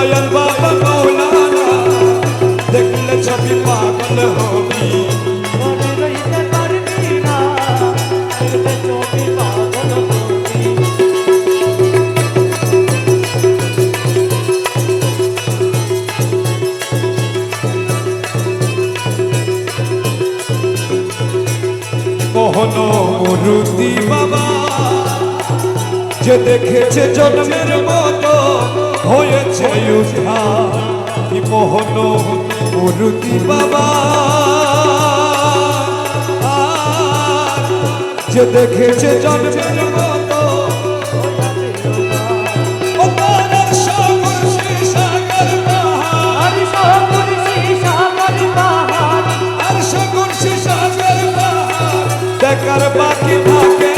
দয়াল বাবা মৌলানা দেখলে ছবি পাগল হবি মোহন মরুতি বাবা যে দেখেছে জন্মের মতো হয়েছে কি মোহন মরুতি বাবা। যে দেখেছে জন্মের মতো দেখার বাকি থাকে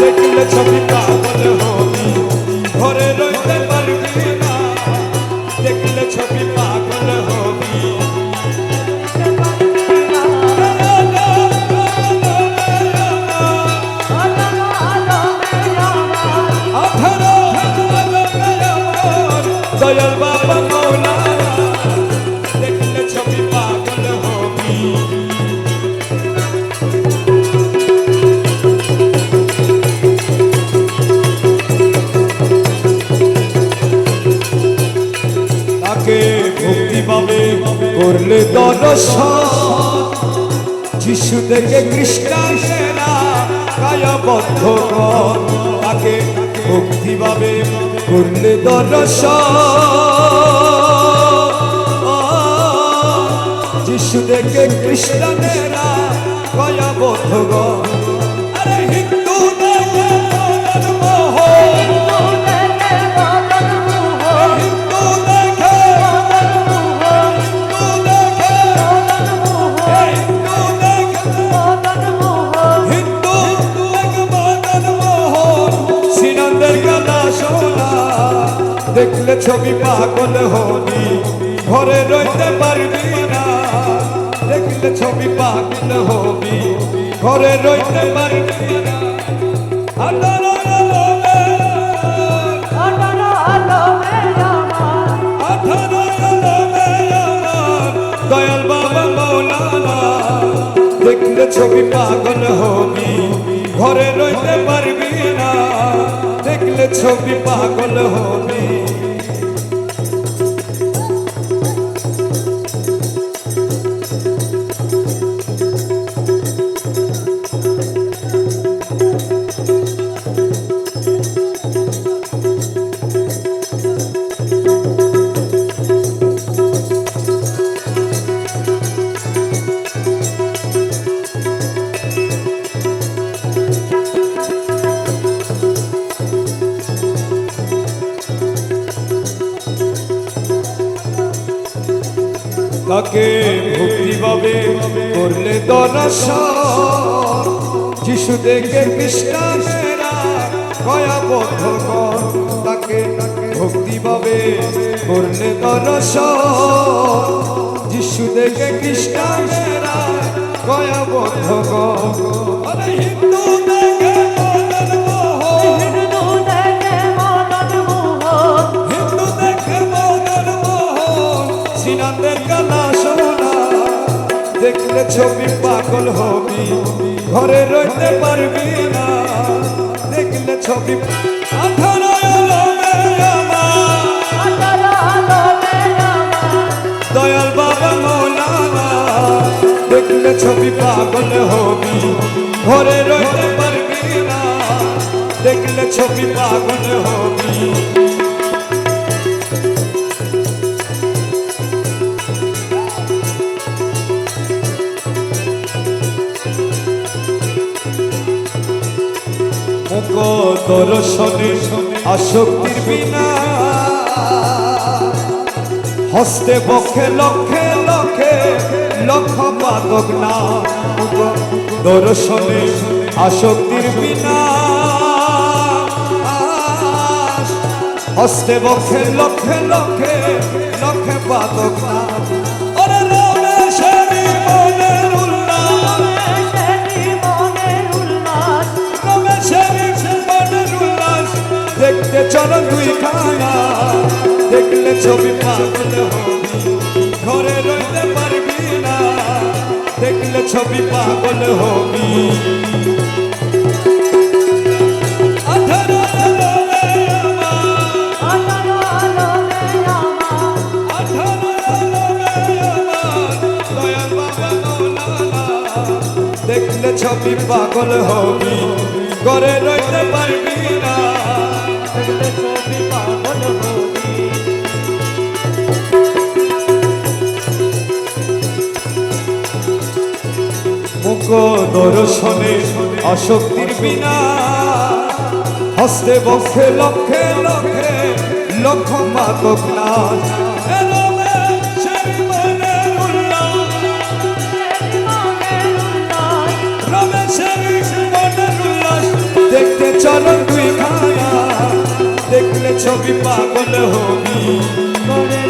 দেখলে ছবি পাগল হবি। ঘরে দয়াল বাবা মৌলানা দেখলে ছবি পাগল করলে যিশু থেকে খ্রিস্টানেরা কায়াবদ্ধ তাকে ভক্তি পাবে করলে দরস যিশু থেকে খ্রিস্টানেরা আরে দেখলে ছবি পাগল হবি ঘরে রইতে পারবি না। দেখলে ছবি পাগল হবি ঘরে রইতে পারবি না। দয়াল বাবা মৌলানা দেখলে ছবি পাগল হবি ঘরে রইতে পারবি না। ছবি পাগল হবি তাকে ভক্তি পাবে করলে দর্শন। যিশু দেখে খ্রিস্টানেরা কয়াবদ্ধ কর। তাকে ভক্তি পাবে করলে দর্শন। যিশু দেখে খ্রিস্টানেরা কয়াবদ্ধ কর। দেখলে ছবি পাগল হবি। ঘরে রইতে পারবি না। দেখলে ছবি দয়াল বাবা মৌলানা দেখলে ছবি পাগল হবি। ঘরে রইতে পারবি না। দেখলে ছবি পাগল হবি। মুখ দর্শনে আসক্তির বিনা। হস্তে বক্ষে লক্ষে লক্ষে লক্ষ পাদক না দর্শনে আসক্তির বিনা। হস্তে বক্ষে লক্ষে লক্ষে লক্ষে পাদক না দেখতে চলো দুই খানা দেখলে ছবি পাগল হবি ঘরে রইতে পারবি না দেখলে ছবি পাগল হবি আঠারো আলো রে আমার, আঠারো আলো রে আমার, দয়াল বাবা মৌলানা। দেখলে ছবি পাগল হবি মুখ দর্শনে আসক্তির বিনা, হস্তে বক্ষে লক্ষে লক্ষে লক্ষ মাতক নাচ। ছবি পাগল হবি।